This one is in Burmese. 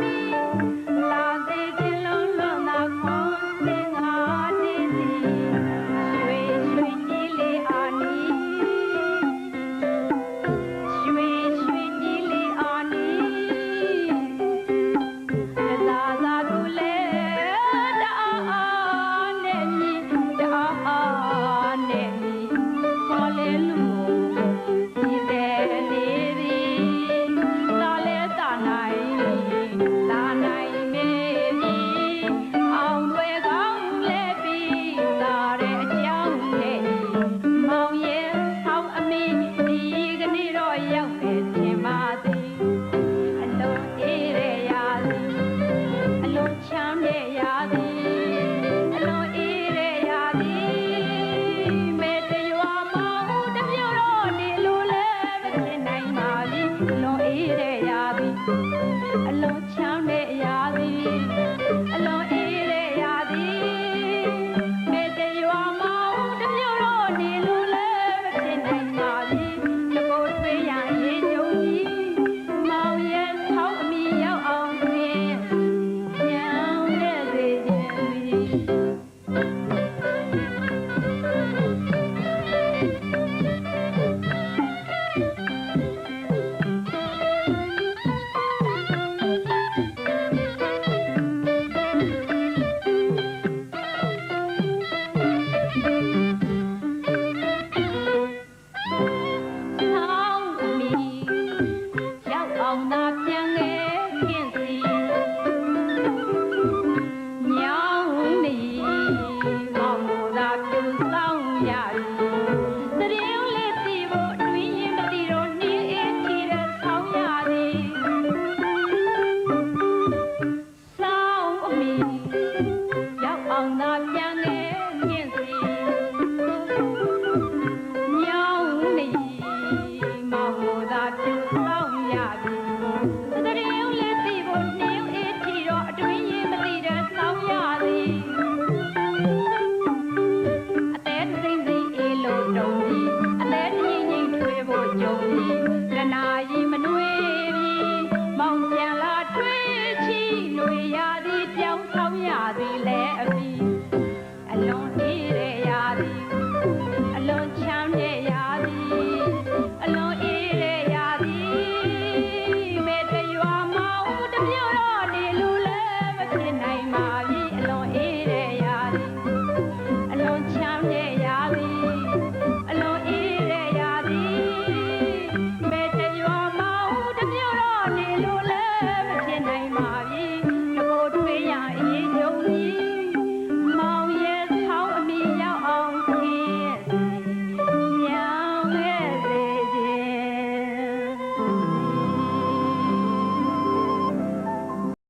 Bye. Bye. ဖို့ကြုံပြီးတနာရီမနှွေးပြီးမောင်ပြန်လာတွေ့ချီຫນွေရသည်ပြောင်းဆောင်ရသည်လဲအပြီး mulher.